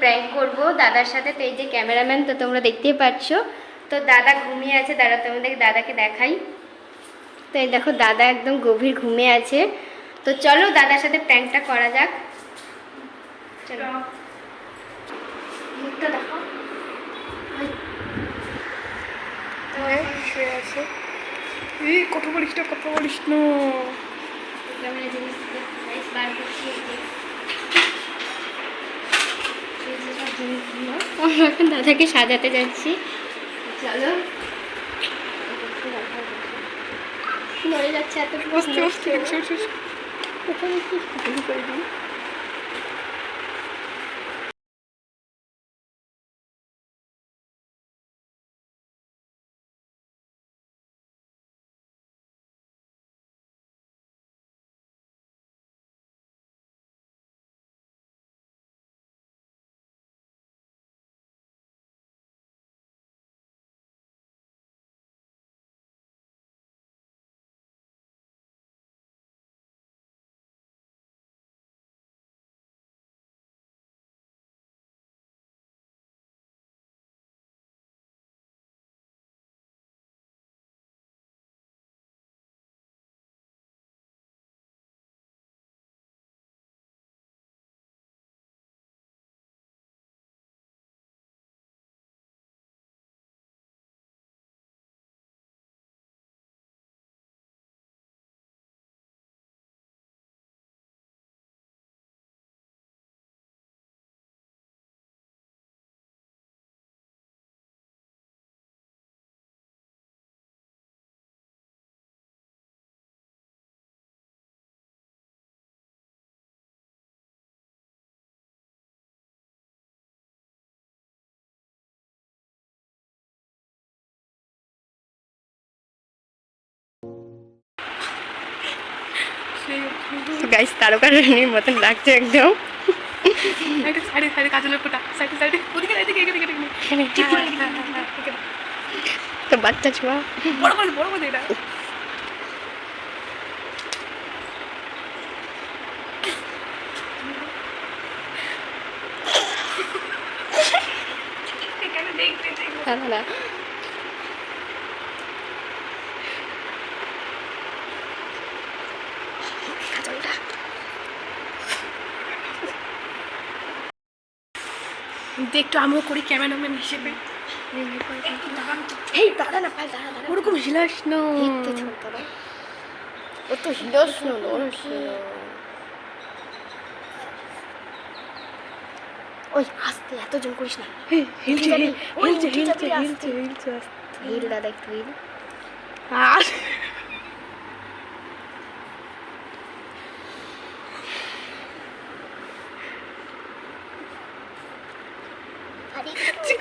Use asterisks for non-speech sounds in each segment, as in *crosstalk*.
Prank করব। দাদার সাথে তো এই যে ক্যামেরাম্যান তো তোমরা দেখতেই পাচ্ছ তো দাদা ঘুমিয়ে আছে দাদা তোমাদের দাদাকে দেখাই। তো এই দেখো দাদা একদম গভীর ঘুমে আছে। তো চলো দাদার সাথে প্র্যাঙ্কটা করা যাক। চলো। মুখটা দেখো। শুয়ে আছে। এই কথা বলিস না কথা বলিস না। জিনিস বার করছি এই যে। এই যে সব জিনিসগুলো। আমরা এখন দাদাকে সাজাতে যাচ্ছি। চলো। নড়ে যাচ্ছে এত বসতে বসতে করে দিই গাইস তারকা রানীর মতন লাগছে একদম। একটা সাইডে সাইডে কাজলের ফোটা সাইডে সাইডে ওদিকে এদিকে এদিকে এদিকে এদিকে। হ্যাঁ, হ্যাঁ, হ্যাঁ, হ্যাঁ, এখানে। তো বাচ্চা ছোঁয়া। বড় করে বড় করে এটা। দেখতে দেখতে। না না কিন্তু একটু আমিও করি ক্যামেরাম্যান হিসেবে। এই দাদা না ওরকম হিলাস না। এই তো ছোট না ও তো নোস ওই আস্তে এত জোর করিস না। হিলছে হিলছে হিলছে হিলছে। হিলছে হিল দাদা একটু হিল আর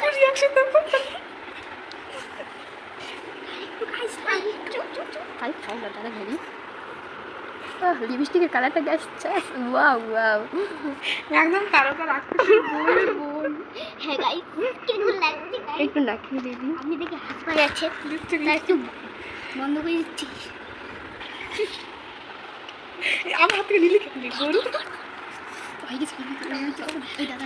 চিকু রিয়াকশন দেখো। খাই খাই না দাদা ভেরি লিপস্টিকের কালারটা গেছে ওয়াও ওয়াও। একদম তারকা বোন হ্যাঁ গাইস কেমন লাগছে? একটু নাকিয়ে দিদি আমি দেখি হাত পা তাই একটু বন্ধ করে দিচ্ছি। আমার হাত থেকে নিলি কেন গরু হয়ে গেছে। এই দাদা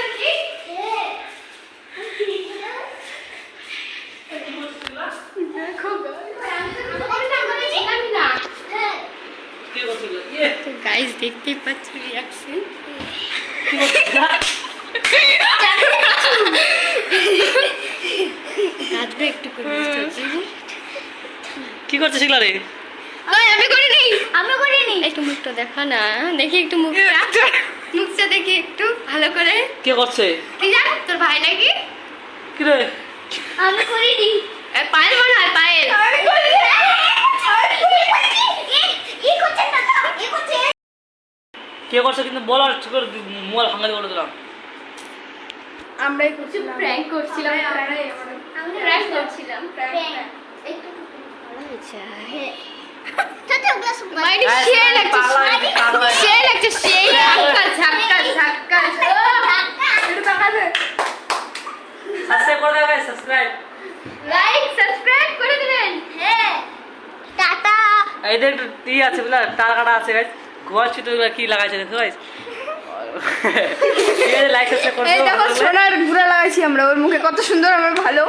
তো গাইস দেখতেই পাচ্ছি রিয়াকশন কাঁদবে একটু করে কি করছে সেগুলা রে? আমি করিনি। আমি করিনি। একটু মুখটা দেখা না। দেখি একটু মুখটা। মুখটা দেখি একটু ভালো করে। কে করছে? তুই জান তোর ভাই নাকি কি? রে আমি করিনি। এ, পায়েল মনে হয় পায়েল। এই করছেন না তো এই করছে কে করছে কিন্তু বলার মোবাইল ভাঙালি বলে দিলাম। আমরাই করছিলাম। প্র্যাঙ্ক করছিলাম প্র্যাঙ্ক করছিলাম। সব মাইরি হ্যাঁ, করে করে ই আছে বুঝলা? তার কাটা আছে গোয়া ছোট কি লাগাইছে *laughs* দেখো গাইস লাইক সাবস্ক্রাইব করে সোনার ঘুরা লাগাইছি আমরা ওর মুখে কত সুন্দর আমার ভালো।